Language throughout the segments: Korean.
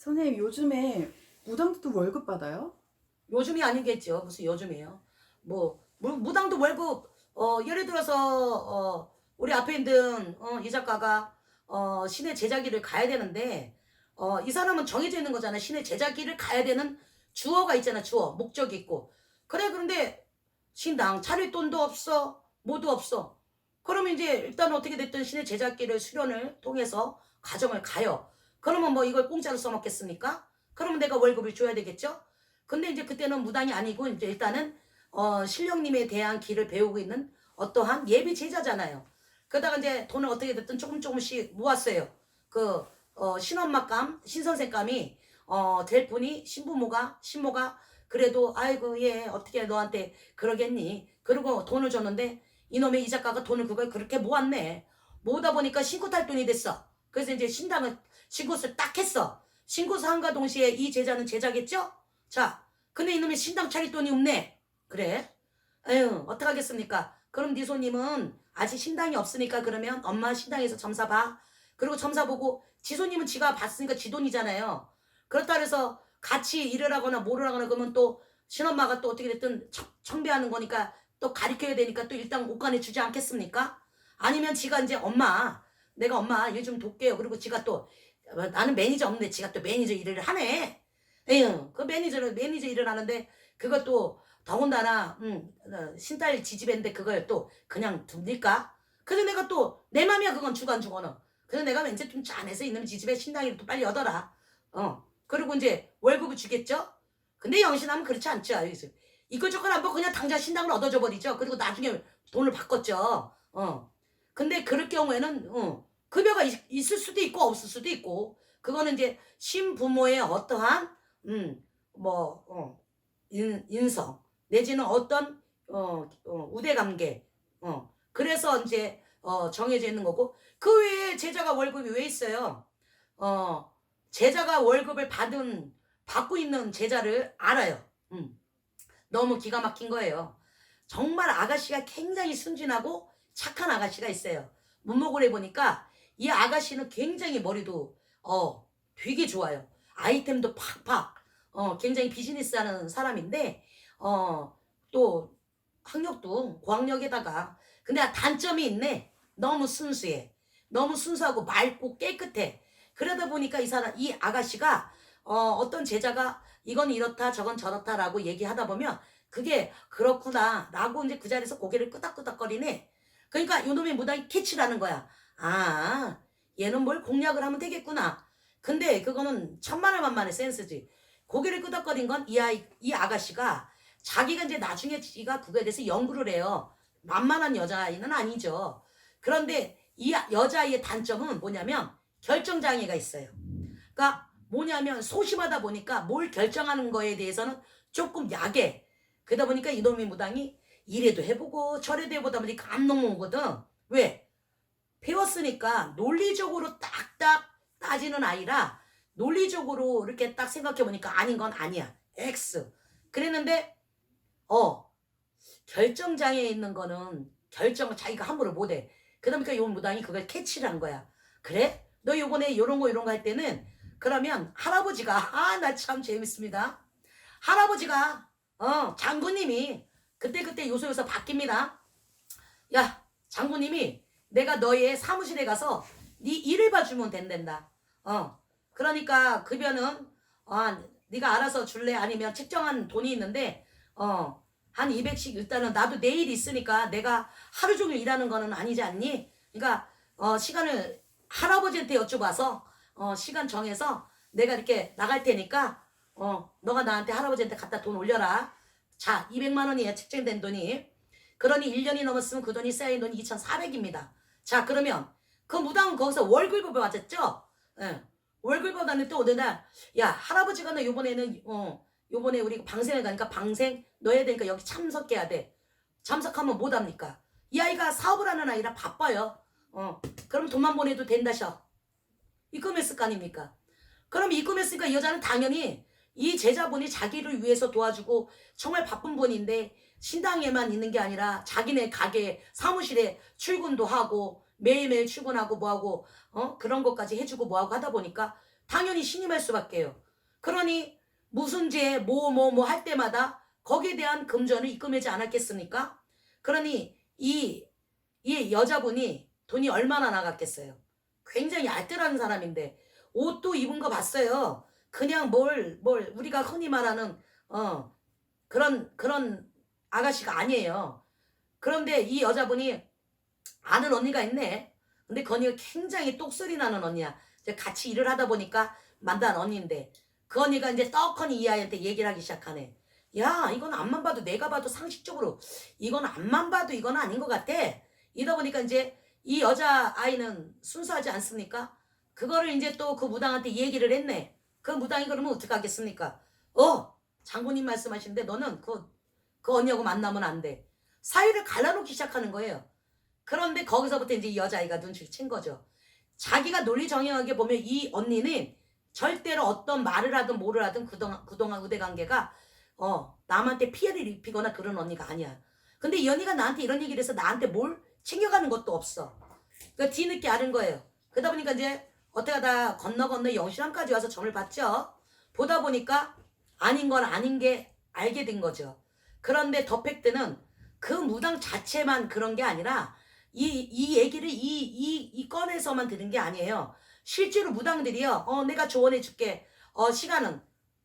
선생님 요즘에 무당도 월급 받아요? 요즘이 아니겠죠. 무슨 요즘이에요. 뭐 무, 무당도 월급 어 예를 들어서 어 우리 앞에 있는 어, 이 작가가 어 신의 제자기를 가야 되는데 어 이 사람은 정해져 있는 거잖아. 신의 제자기를 가야 되는 주어가 있잖아. 주어 목적이 있고 그래 그런데 신당 차릴 돈도 없어 뭐도 없어. 그러면 이제 일단 어떻게 됐든 신의 제자기를 수련을 통해서 가정을 가요. 그러면 뭐 이걸 공짜로 써먹겠습니까? 그러면 내가 월급을 줘야 되겠죠? 근데 이제 그때는 무당이 아니고 이제 일단은 어 신령님에 대한 길을 배우고 있는 어떠한 예비 제자잖아요. 그러다가 이제 돈을 어떻게 됐든 조금 조금씩 모았어요. 그 어, 신엄마감, 신선생감이 어, 될 분이 신부모가 신모가 그래도 아이고 얘 어떻게 너한테 그러겠니? 그리고 돈을 줬는데 이놈의 이 작가가 돈을 그걸 그렇게 모았네. 모으다 보니까 신고 탈 돈이 됐어. 그래서 이제 신당을 신고를 딱 했어. 신고서 한가 동시에 이 제자는 제자겠죠? 자, 근데 이놈의 신당 차릴 돈이 없네. 그래? 에휴, 어떡하겠습니까? 그럼 네 손님은 아직 신당이 없으니까 그러면 엄마 신당에서 점사 봐. 그리고 점사 보고 지 손님은 지가 봤으니까 지 돈이잖아요. 그렇다 그래서 같이 일을 하거나 뭐를 하거나 그러면 또 신엄마가 또 어떻게 됐든 청, 청배하는 거니까 또 가르쳐야 되니까 또 일단 옷간에 주지 않겠습니까? 아니면 지가 이제 엄마 내가 엄마 일 좀 돕게요. 그리고 지가 또 어, 나는 매니저 없는데 지가 또 매니저 일을 하네. 에휴, 그 매니저를 매니저 일을 하는데 그것도 더군다나 음, 어, 신딸 지집인데 그걸 또 그냥 둡니까? 그래서 내가 또 내 맘이야 그건 주간 주거는. 그래서 내가 왠지 좀 짠해서 이놈 지집에 신당이를 또 빨리 얻어라. 어. 그리고 이제 월급을 주겠죠? 근데 영신하면 그렇지 않죠. 이거저거 안 보고 그냥 당장 신당을 얻어줘 버리죠. 그리고 나중에 돈을 바꿨죠. 어. 근데 그럴 경우에는 어, 급여가 있, 있을 수도 있고 없을 수도 있고 그거는 이제 신부모의 어떠한 음 뭐 어, 인, 인성 내지는 어떤 어, 어, 우대관계 어 그래서 이제 어, 정해져 있는 거고 그 외에 제자가 월급이 왜 있어요? 어 제자가 월급을 받은 받고 있는 제자를 알아요. 음. 너무 기가 막힌 거예요. 정말 아가씨가 굉장히 순진하고 착한 아가씨가 있어요. 문목을 해보니까 이 아가씨는 굉장히 머리도 어 되게 좋아요. 아이템도 팍팍 어 굉장히 비즈니스 하는 사람인데 어 또 학력도 고학력에다가 근데 단점이 있네. 너무 순수해. 너무 순수하고 맑고 깨끗해. 그러다 보니까 이 사람 이 아가씨가 어 어떤 제자가 이건 이렇다 저건 저렇다라고 얘기하다 보면 그게 그렇구나라고 이제 그 자리에서 고개를 끄덕끄덕거리네. 그러니까 요놈의 무당이 캐치라는 거야. 아, 얘는 뭘 공략을 하면 되겠구나. 근데 그거는 천만의 만만의 센스지. 고개를 끄덕거린 건 이 아이, 이 아가씨가 자기가 이제 나중에 지가 그거에 대해서 연구를 해요. 만만한 여자아이는 아니죠. 그런데 이 아- 여자아이의 단점은 뭐냐면 결정장애가 있어요. 그러니까 뭐냐면 소심하다 보니까 뭘 결정하는 거에 대해서는 조금 약해. 그러다 보니까 이놈의 무당이 이래도 해보고 저래도 해보다 보니까 안 넘어오거든. 왜? 배웠으니까 논리적으로 딱딱 따지는 아이라 논리적으로 이렇게 딱 생각해 보니까 아닌 건 아니야. X. 그랬는데 어 결정장애 있는 거는 결정을 자기가 함부로 못해. 그러니까 요 무당이 그걸 캐치를 한 거야. 그래? 너 요번에 요런 거 요런 거 할 때는 그러면 할아버지가 아 나 참 재밌습니다. 할아버지가 어 장군님이 그때 그때 요소 요소 바뀝니다. 야 장군님이 내가 너의 사무실에 가서 네 일을 봐주면 된단다. 어 그러니까 급여는 아 네가 알아서 줄래 아니면 책정한 돈이 있는데 어 한 200씩 일단은 나도 내일 있으니까 내가 하루 종일 일하는 거는 아니지 않니? 그러니까 어 시간을 할아버지한테 여쭤봐서 어 시간 정해서 내가 이렇게 나갈 테니까 어 너가 나한테 할아버지한테 갖다 돈 올려라. 자 200만 원이에요 책정된 돈이. 그러니 1년이 넘었으면 그 돈이 쌓인 돈이 2,400입니다. 자 그러면 그 무당은 거기서 월급을 받았죠? 예. 월급 받았는데 또 어느 날, 야, 할아버지가 너 요번에는, 어, 요번에 우리 방생을 가니까 방생 넣어야 되니까 여기 참석해야 돼. 참석하면 못 합니까? 이 아이가 사업을 하는 아이라 바빠요. 어, 그럼 돈만 보내도 된다셔. 입금했을 거 아닙니까? 그럼 입금했으니까 이 여자는 당연히 이 제자분이 자기를 위해서 도와주고 정말 바쁜 분인데 신당에만 있는 게 아니라 자기네 가게 사무실에 출근도 하고 매일매일 출근하고 뭐하고 어 그런 것까지 해주고 뭐하고 하다 보니까 당연히 신임할 수밖에요. 그러니 무슨 죄, 뭐, 뭐, 뭐 할 때마다 거기에 대한 금전을 입금하지 않았겠습니까? 그러니 이, 이 여자분이 돈이 얼마나 나갔겠어요? 굉장히 알뜰한 사람인데 옷도 입은 거 봤어요. 그냥 뭘, 뭘, 우리가 흔히 말하는, 어, 그런, 그런 아가씨가 아니에요. 그런데 이 여자분이 아는 언니가 있네. 근데 그 언니가 굉장히 똑소리 나는 언니야. 이제 같이 일을 하다 보니까 만난 언니인데 그 언니가 이제 떡하니 이 아이한테 얘기를 하기 시작하네. 야, 이건 앞만 봐도 내가 봐도 상식적으로 이건 앞만 봐도 이건 아닌 것 같아. 이러다 보니까 이제 이 여자 아이는 순수하지 않습니까? 그거를 이제 또 그 무당한테 얘기를 했네. 그 무당이 그러면 어떻게 하겠습니까? 어, 장군님 말씀하시는데 너는 그, 그 언니하고 만나면 안 돼. 사이를 갈라놓기 시작하는 거예요. 그런데 거기서부터 이제 이 여자아이가 눈치를 챈 거죠. 자기가 논리정연하게 보면 이 언니는 절대로 어떤 말을 하든 뭐를 하든 그동안, 그동안 의대 관계가 어, 남한테 피해를 입히거나 그런 언니가 아니야. 근데 이 언니가 나한테 이런 얘기를 해서 나한테 뭘 챙겨가는 것도 없어. 그러니까 뒤늦게 아는 거예요. 그러다 보니까 이제 어떻게 하다 건너 건너 영실함까지 와서 점을 봤죠. 보다 보니까 아닌 건 아닌 게 알게 된 거죠. 그런데 더 팩트는 그 무당 자체만 그런 게 아니라 이, 이 얘기를 이, 이, 이 건에서만 들은 게 아니에요. 실제로 무당들이요. 어, 내가 조언해 줄게. 어, 시간은,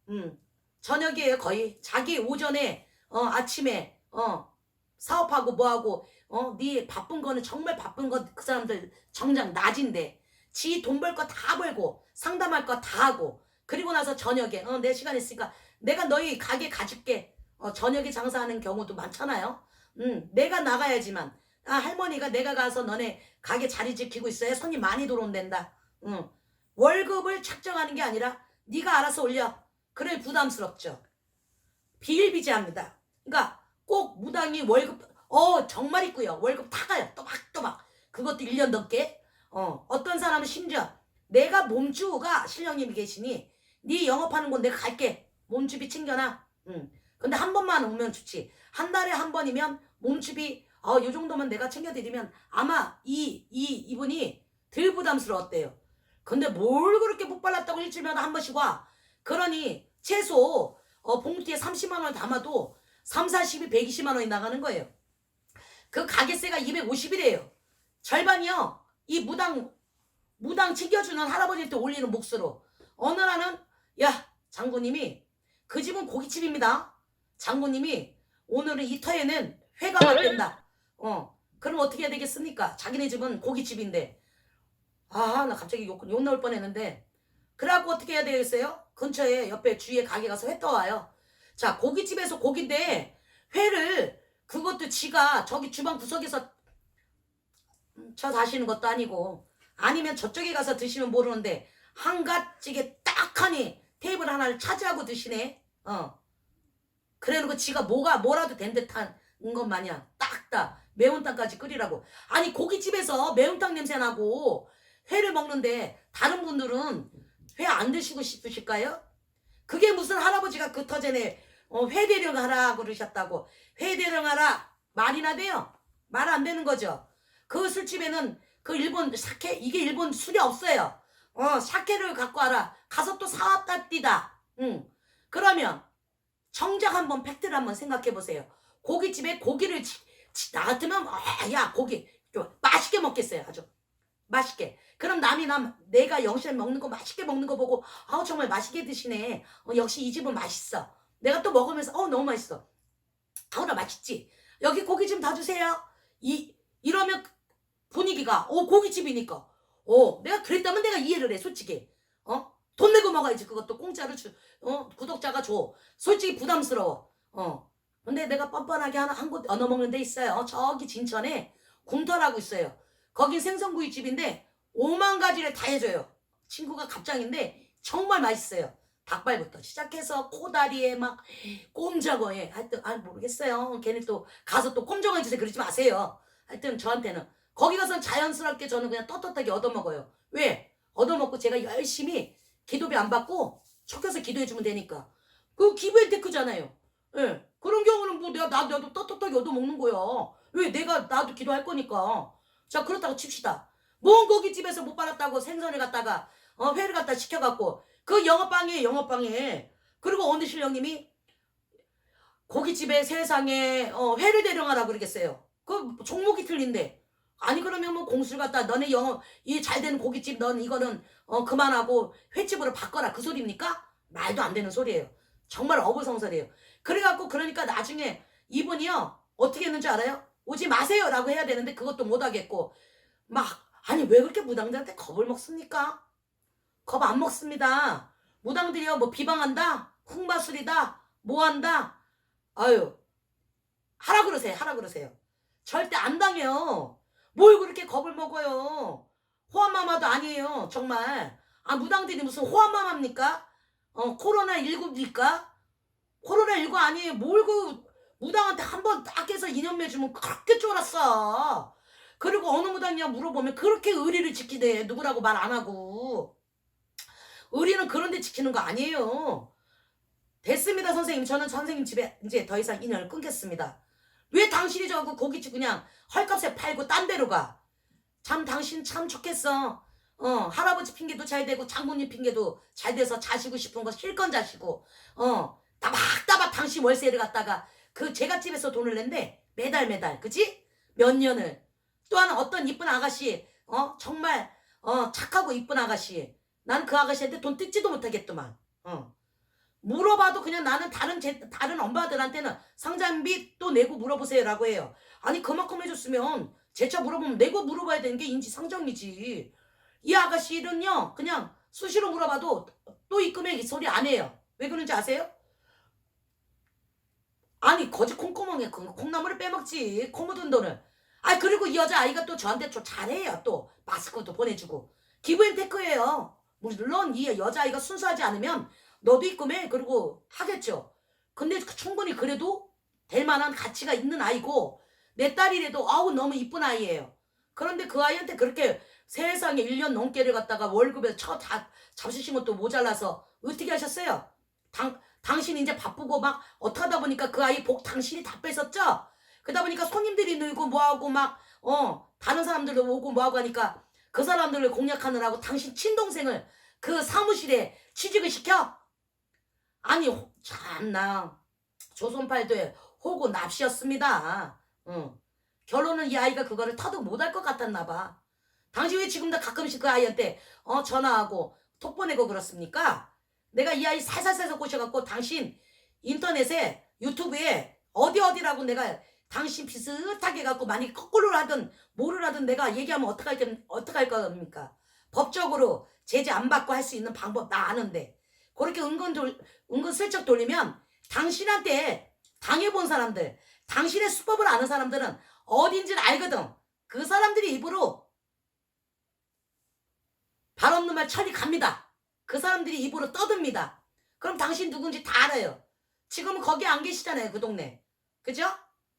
음, 저녁이에요, 거의. 자기 오전에, 어, 아침에, 어, 사업하고 뭐하고, 어, 네 바쁜 거는 정말 바쁜 거 그 사람들 정작 낮인데. 지 돈 벌 거 다 벌고, 상담할 거 다 하고, 그리고 나서 저녁에, 어, 내 시간 있으니까 내가 너희 가게 가줄게. 어, 저녁에 장사하는 경우도 많잖아요. 음, 내가 나가야지만. 아, 할머니가 내가 가서 너네 가게 자리 지키고 있어야 손님 많이 들어온댄다. 응. 월급을 책정하는 게 아니라 네가 알아서 올려. 그래 부담스럽죠. 비일비재합니다. 그러니까 꼭 무당이 월급 어 정말 있고요. 월급 다 가요. 또박또박. 그것도 1년 넘게. 어 어떤 사람은 심지어 내가 몸주가 신령님이 계시니 네 영업하는 곳 내가 갈게. 몸주비 챙겨놔. 응. 근데 한 번만 오면 좋지. 한 달에 한 번이면 몸주비 어, 요 정도만 내가 챙겨드리면 아마 이, 이, 이분이 덜 부담스러웠대요. 근데 뭘 그렇게 못 발랐다고 일주일마다 한 번씩 와. 그러니 최소 어, 봉투에 30만 원 담아도 3, 40이 120만 원이 나가는 거예요. 그 가게세가 250이래요. 절반이요. 이 무당, 무당 챙겨주는 할아버지한테 올리는 몫으로. 어느 날은, 야, 장군님이, 그 집은 고깃집입니다. 장군님이, 오늘은 이 터에는 회가 맞된다. 어, 그럼 어떻게 해야 되겠습니까? 자기네 집은 고깃집인데. 아, 나 갑자기 욕, 욕 나올 뻔 했는데. 그래갖고 어떻게 해야 되겠어요? 근처에 옆에 주위에 가게 가서 회 떠와요. 자, 고깃집에서 고기인데, 회를, 그것도 지가 저기 주방 구석에서 음, 저 다시는 것도 아니고, 아니면 저쪽에 가서 드시면 모르는데, 한갓찌개 딱 하니 테이블 하나를 차지하고 드시네. 어. 그래 놓고 지가 뭐가 뭐라도 된 듯한 것 마냥 딱딱 매운탕까지 끓이라고. 아니 고깃집에서 매운탕 냄새 나고 회를 먹는데 다른 분들은 회 안 드시고 싶으실까요? 그게 무슨 할아버지가 그 터전에 어, 회 대령 하라 그러셨다고 회 대령 하라 말이나 돼요? 말 안 되는 거죠. 그 술집에는 그 일본 사케 이게 일본 술이 없어요. 어 사케를 갖고 와라. 가서 또 사왔다 띠다. 응. 그러면 정작 한번 팩트를 한번 생각해 보세요. 고깃집에 고기를 치, 치, 나 같으면 아, 야 고기 좀 맛있게 먹겠어요 아주 맛있게 그럼 남이 남 내가 영실 먹는 거 맛있게 먹는 거 보고 아우 정말 맛있게 드시네 어, 역시 이 집은 맛있어 내가 또 먹으면서 어 너무 맛있어 아우 나 맛있지 여기 고기 좀더 주세요 이 이러면 분위기가 어 고깃집이니까 어 내가 그랬다면 내가 이해를 해 솔직히 어 돈 내고 먹어야지 그것도 공짜로 주, 어 구독자가 줘 솔직히 부담스러워 어 근데 내가 뻔뻔하게 하나 한 곳 얻어먹는 데 있어요. 저기 진천에 궁터라고 있어요. 거긴 생선구이집인데 5만 가지를 다 해줘요. 친구가 갑장인데 정말 맛있어요. 닭발부터 시작해서 코다리에 막 꼼장어에 하여튼 아 모르겠어요. 걔네 또 가서 또 꼼장어 해주세요 그러지 마세요. 하여튼 저한테는 거기 가서 자연스럽게 저는 그냥 떳떳하게 얻어먹어요. 왜? 얻어먹고 제가 열심히 기도비 안 받고 척해서 기도해주면 되니까. 그 기부의 테크잖아요. 예. 그런 경우는 뭐 내가 나도 나도 떳떳하게 얻어먹는 거야. 왜 내가 나도 기도할 거니까. 자 그렇다고 칩시다. 뭔 고깃집에서 못 받았다고 생선을 갖다가 어, 회를 갖다 시켜갖고 그 영업방에 영업방에 그리고 어느 신령님이 고깃집에 세상에 어, 회를 대령하라고 그러겠어요. 그 종목이 틀린데 아니 그러면 뭐 공수를 갖다 너네 영업 이 잘 되는 고깃집 넌 이거는 어 그만하고 횟집으로 바꿔라 그 소리입니까? 말도 안 되는 소리예요. 정말 어불성설이에요. 그래갖고 그러니까 나중에 이분이요 어떻게 했는지 알아요? 오지 마세요라고 해야 되는데 그것도 못 하겠고 막 아니 왜 그렇게 무당들한테 겁을 먹습니까? 겁 안 먹습니다. 무당들이요 뭐 비방한다, 쿵바술이다, 뭐한다. 아유 하라 그러세요, 하라 그러세요. 절대 안 당해요. 뭘 그렇게 겁을 먹어요? 호암마마도 아니에요, 정말. 아 무당들이 무슨 호암마마입니까? 어 코로나 19입니까? 코로나 19 아니에요. 뭘 그 무당한테 한 번 딱 해서 인연 맺으면 그렇게 쫄았어. 그리고 어느 무당이냐 물어보면 그렇게 의리를 지키대. 누구라고 말 안 하고. 의리는 그런데 지키는 거 아니에요. 됐습니다, 선생님. 저는 선생님 집에 이제 더 이상 인연을 끊겠습니다. 왜 당신이 저거 고깃집 그냥 헐값에 팔고 딴 데로 가? 참 당신 참 좋겠어. 어 할아버지 핑계도 잘 되고 장모님 핑계도 잘 돼서 자시고 싶은 거 실컷 자시고 어 따박따박 당신 월세를 갖다가 그 제갓집에서 돈을 낸대 매달 매달 그지? 몇 년을 또 하나 어떤 이쁜 아가씨 어 정말 어 착하고 이쁜 아가씨 나는 그 아가씨한테 돈 뜯지도 못하겠더만 어 물어봐도 그냥 나는 다른 제, 다른 엄마들한테는 상장비 또 내고 물어보세요라고 해요. 아니 그만큼 해줬으면 제차 물어보면 내고 물어봐야 되는 게 인지상정이지. 이 아가씨는요 그냥 수시로 물어봐도 또 입금해 이 소리 안 해요. 왜 그런지 아세요? 아니 거지 콩구멍에 그 콩나물을 빼먹지 코 묻은 돈을. 아 그리고 이 여자 아이가 또 저한테 좀 잘해요 또. 마스크도 보내주고. 기브앤테크예요. 물론 이 여자아이가 순수하지 않으면 너도 입금해 그리고 하겠죠 근데 충분히 그래도 될 만한 가치가 있는 아이고 내 딸이라도 아우 너무 이쁜 아이예요 그런데 그 아이한테 그렇게 세상에 1년 넘게를 갖다가 월급에 쳐다 잡수신 것도 모자라서 어떻게 하셨어요? 당, 당신 이제 바쁘고 막 어떡하다 보니까 그 아이 복 당신이 다 뺏었죠? 그러다 보니까 손님들이 늘고 뭐하고 막, 어, 다른 사람들도 오고 뭐하고 하니까 그 사람들을 공략하느라고 당신 친동생을 그 사무실에 취직을 시켜? 아니, 호- 참나. 조선팔도에 호고 납시였습니다. 응. 결론은 이 아이가 그거를 터득 못할 것 같았나 봐. 당신 왜 지금도 가끔씩 그 아이한테 어 전화하고 톡 보내고 그렇습니까? 내가 이 아이 살살살살 꼬셔갖고 당신 인터넷에 유튜브에 어디 어디라고 내가 당신 비슷하게 갖고 많이 거꾸로 하든 뭐를 하든 내가 얘기하면 어떡할 건 어떡할 겁니까? 법적으로 제재 안 받고 할 수 있는 방법 나 아는데 그렇게 은근 돌 은근 슬쩍 돌리면 당신한테 당해본 사람들 당신의 수법을 아는 사람들은 어딘지를 알거든. 그 사람들이 입으로 발 없는 말 천리 갑니다. 그 사람들이 입으로 떠듭니다. 그럼 당신 누군지 다 알아요. 지금은 거기 안 계시잖아요. 그 동네. 그죠?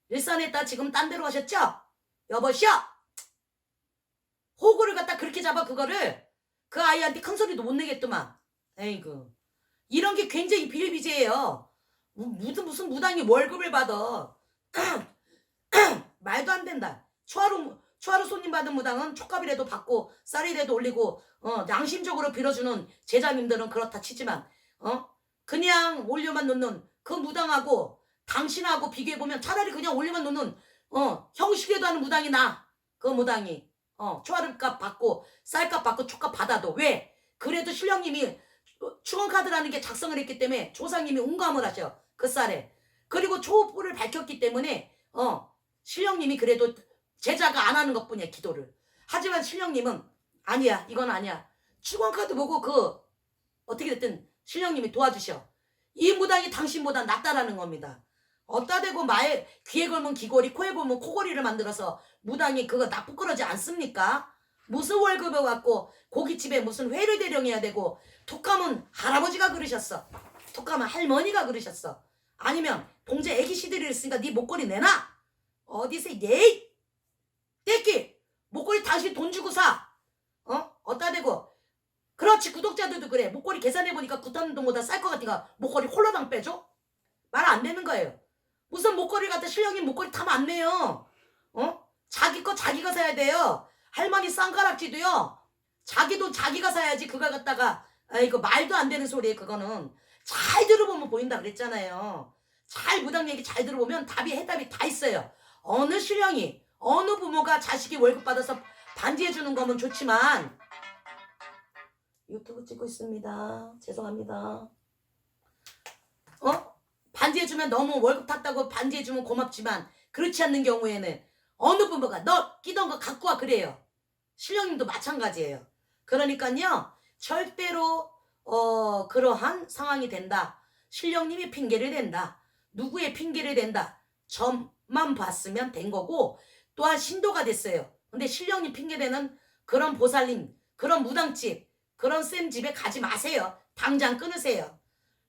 일산에 있다 지금 딴 데로 가셨죠? 여보시오! 호구를 갖다 그렇게 잡아 그거를 그 아이한테 큰 소리도 못 내겠더만. 에이구. 이런 게 굉장히 비일비재해요. 무- 무슨 무슨 무당이 월급을 받아. 말도 안 된다. 초하루 초하루 손님 받은 무당은 촉값이라도 받고 쌀이라도 올리고 어 양심적으로 빌어주는 제자님들은 그렇다 치지만 어 그냥 올려만 놓는 그 무당하고 당신하고 비교해 보면 차라리 그냥 올려만 놓는 어 형식에도 하는 무당이 나. 그 무당이 어 초하루값 받고 쌀값 받고 촉값 받아도 왜 그래도 신령님이 충원카드라는 게 작성을 했기 때문에 조상님이 운감을 하셔. 그 쌀에. 그리고 초불을 밝혔기 때문에 어 신령님이 그래도 제자가 안 하는 것뿐이야 기도를. 하지만 신령님은 아니야 이건 아니야. 축원카드 보고 그 어떻게 됐든 신령님이 도와주셔. 이 무당이 당신보다 낫다라는 겁니다. 어따 대고 마에 귀에 걸면 귀걸이 코에 걸면 코걸이를 만들어서 무당이 그거 나 부끄러지 않습니까 무슨 월급을 갖고 고깃집에 무슨 회를 대령해야 되고 톡감은 할아버지가 그러셨어. 톡감은 할머니가 그러셨어. 아니면 동재 애기 시들이 있으니까 네 목걸이 내놔. 어디서 예이 떼끼! 목걸이 당신 돈 주고 사. 어? 어따 대고. 그렇지 구독자들도 그래. 목걸이 계산해보니까 구타는 돈보다 쌀 것 같으니까 목걸이 홀라당 빼줘? 말 안 되는 거예요. 무슨 목걸이 갖다 실령님 목걸이 타면 안 돼요. 어? 자기 거 자기가 사야 돼요 할머니 쌍가락지도요 자기 돈 자기가 사야지 그걸 갖다가 아 이거 말도 안 되는 소리에 그거는 잘 들어보면 보인다 그랬잖아요. 잘 무당 얘기 잘 들어보면 답이 해답이 다 있어요. 어느 신령이 어느 부모가 자식이 월급 받아서 반지해 주는 거면 좋지만 유튜브 찍고 있습니다. 죄송합니다. 어? 반지해 주면 너무 월급 탔다고 반지해 주면 고맙지만 그렇지 않는 경우에는 어느 부모가 너 끼던 거 갖고 와 그래요. 신령님도 마찬가지예요. 그러니까요 절대로 어 그러한 상황이 된다. 신령님이 핑계를 댄다. 누구의 핑계를 댄다. 점만 봤으면 된 거고 또한 신도가 됐어요. 근데 신령님 핑계대는 그런 보살님, 그런 무당집, 그런 쌤 집에 가지 마세요. 당장 끊으세요.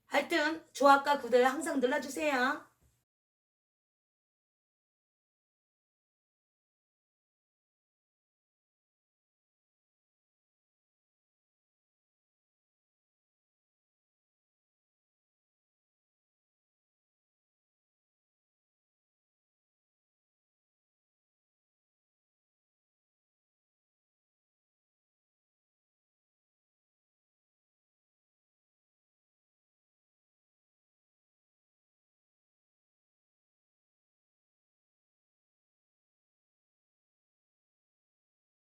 하여튼 좋아과 구독 항상 눌러주세요.